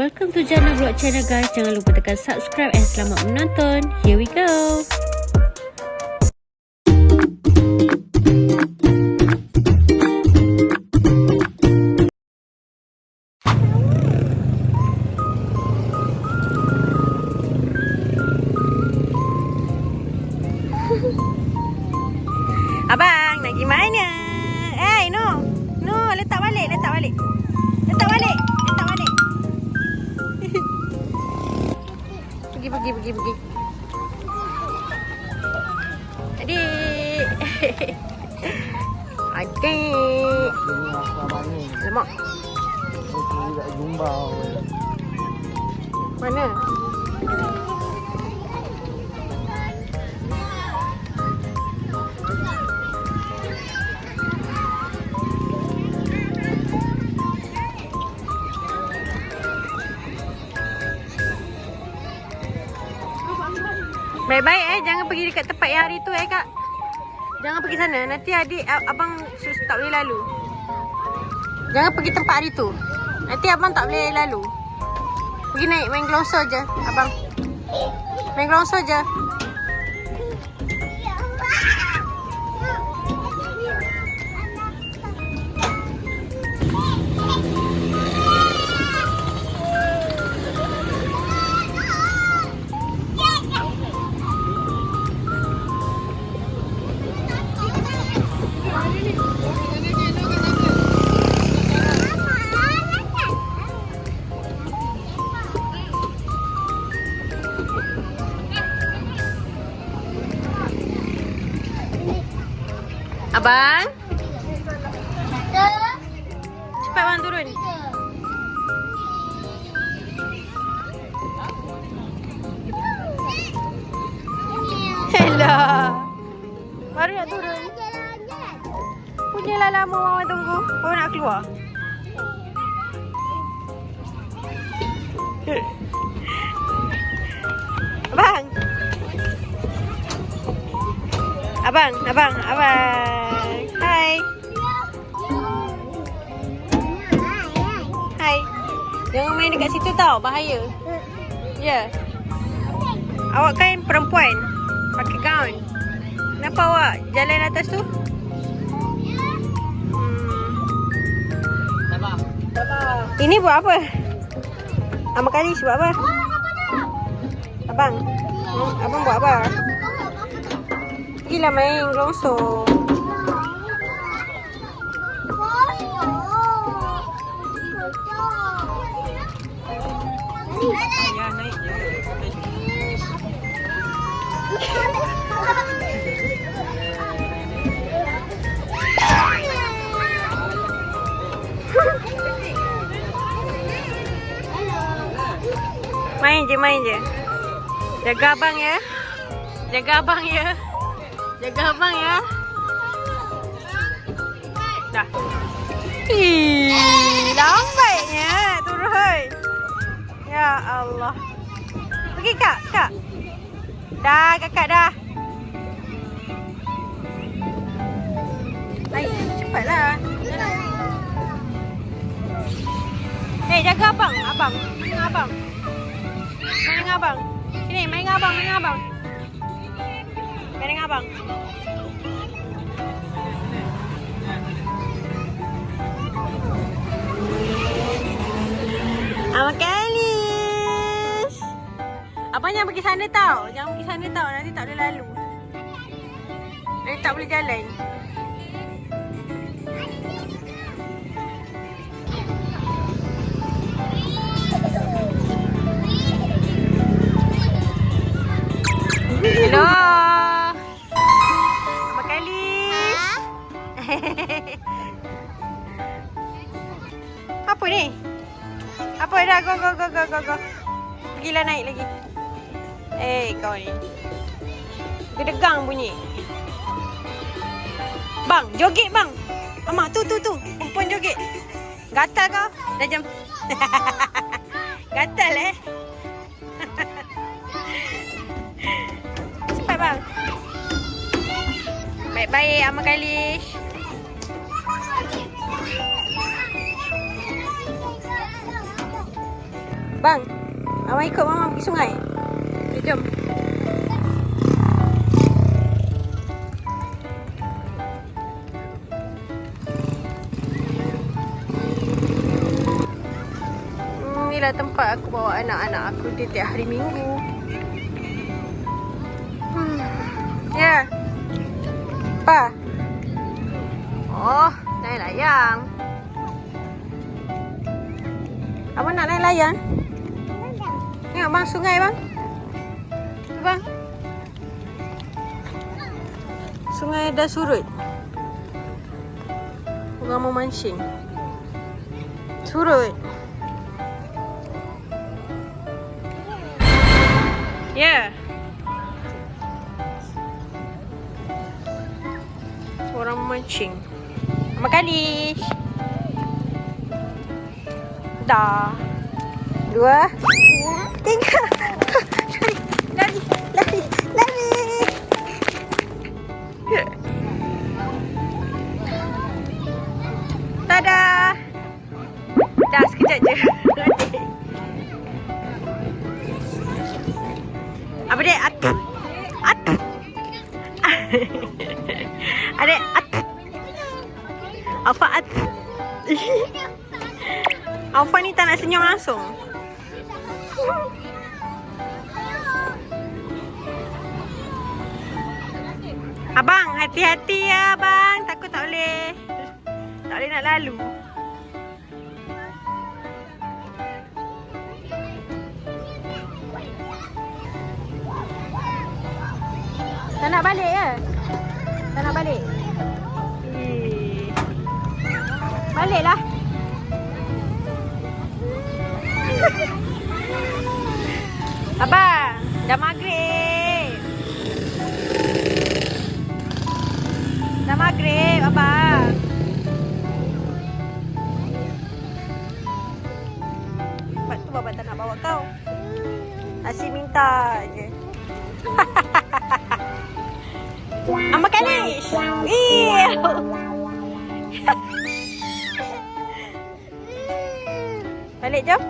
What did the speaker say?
Welcome to Jana Vlog channel guys. Jangan lupa tekan subscribe and selamat menonton. Here we go. Apa mana? Lemak. Ini tidak jumpa. Mana? Baik-baik eh, jangan pergi dekat tempat yang hari tu eh kak. Jangan pergi sana, nanti adik abang tak boleh lalu. Jangan pergi tempat hari tu. Nanti abang tak boleh lalu. Pergi naik main gelongso je, abang. Main gelongso je. Abang, cepat abang turun. Hello. Baru nak turun. Punyalah lama mama tunggu. Baru nak keluar. Abang. Abang, abang, abang. Jangan main dekat situ tau, bahaya. Ya. Yeah. Awak kan perempuan. Pakai gaun. Kenapa awak jalan atas tu? Hmm. Ini buat apa? Amak kali buat apa? Abang. Abang buat apa? Pergilah main Main je, main je. Jaga abang ya. Jaga abang ya. Jaga abang ya. Dah. Ih, Ya Allah. Pergi kak, kak. Dah, kakak dah. Baik, cepatlah. Eh, jaga abang, abang. Main abang. Main dengan abang. Sini, main dengan abang, main dengan abang. Main dengan abang. Abang pergi sana tau. Jangan pergi sana tau. Nanti tak boleh lalu. Nanti tak boleh jalan. Hello. Abang Kalis. Apa ni? Apa dah go go go go go go. Pergilah naik lagi. Eh kau ni. Gedegang bunyi. Bang, joget bang. Amak tu tu tu. Perempuan joget. Gatal kau? Dah jam. Gatal eh. Cepat bang. Baik-baik Amak Kalish. Bang, awak ikut mama pergi sungai. Okay, jom. Hmm, inilah tempat aku bawa anak-anak aku tiap hari minggu. Hmm. Ya. Yeah. Pa. Oh, naik layang. Abang nak naik layang? Tengok bang, sungai bang. Bang. Sungai dah surut. Orang mau mancing. Surut. Ya. Yeah. Orang mancing. Makan Lish. Dah. Dua. Tiga. Alfa at. Alfa ni tak nak senyum langsung. Abang, hati-hati ya abang. Takut tak boleh. Tak boleh nak lalu. Tak nak balik ke? Tak nak balik? Baliklah. Abang, dah maghrib. Dah maghrib, abang. Sebab tu bapa tak nak bawa kau. Asyik minta je. Amma Kalish. Ih. Balik jom.